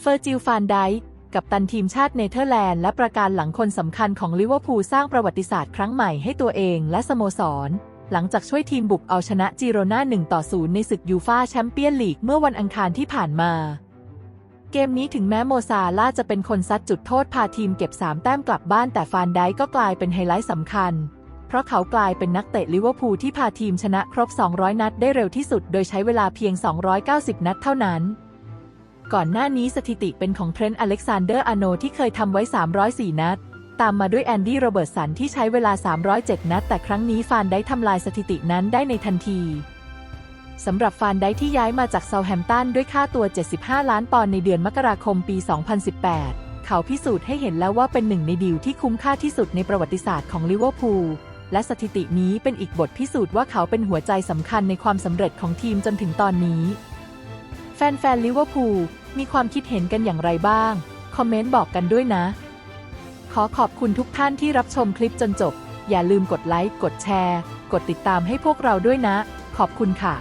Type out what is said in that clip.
เฟอร์จิลฟานไดกับตันทีมชาติเนเธอร์แลนด์และประการหลังคนสำคัญของลิเวอร์พูลสร้างประวัติศาสตร์ครั้งใหม่ให้ตัวเองและสโมสร หลังจากช่วยทีมบุกเอาชนะจิโรนา1ต่อ0ในศึกยูฟาแชมเปี้ยนลีกเมื่อวันอังคารที่ผ่านมาเกมนี้ถึงแม้โมซาล่าจะเป็นคนซัดจุดโทษพาทีมเก็บ 3 แต้มกลับบ้านแต่ฟานไดก็กลายเป็นไฮไลท์สำคัญ เพราะเขากลายเป็นนักเตะลิเวอร์พูลที่พาทีมชนะครบ 200 นัดได้เร็วที่สุด โดยใช้เวลาเพียง 290 นัดเท่านั้น ก่อนหน้านี้สถิติเป็นของเทรนต์อเล็กซานเดอร์อโนที่เคยทำไว้ 304 นัด ตามมาด้วยแอนดี้โรเบิร์ตสันที่ใช้เวลา 307 นัด แต่ครั้งนี้ฟานได้ทำลายสถิตินั้นได้ในทันทีสำหรับฟานได้ที่ย้ายมาจากเซาแฮมตันด้วยค่าตัว 75 ล้านปอนด์ในเดือนมกราคมปี 2018 เขาพิสูจน์ให้เห็นแล้วว่าเป็นหนึ่งในดีลที่คุ้มค่าที่สุดในประวัติศาสตร์ของลิเวอร์พูล และสถิตินี้เป็นอีกบทพิสูจน์ว่าเขาเป็นหัวใจสำคัญในความสำเร็จของทีมจนถึงตอนนี้ แฟนๆลิเวอร์พูลมีความคิดเห็นกันอย่างไรบ้าง คอมเมนต์บอกกันด้วยนะ ขอขอบคุณทุกท่านที่รับชมคลิปจนจบ อย่าลืมกดไลค์ กดแชร์ กดติดตามให้พวกเราด้วยนะ ขอบคุณค่ะ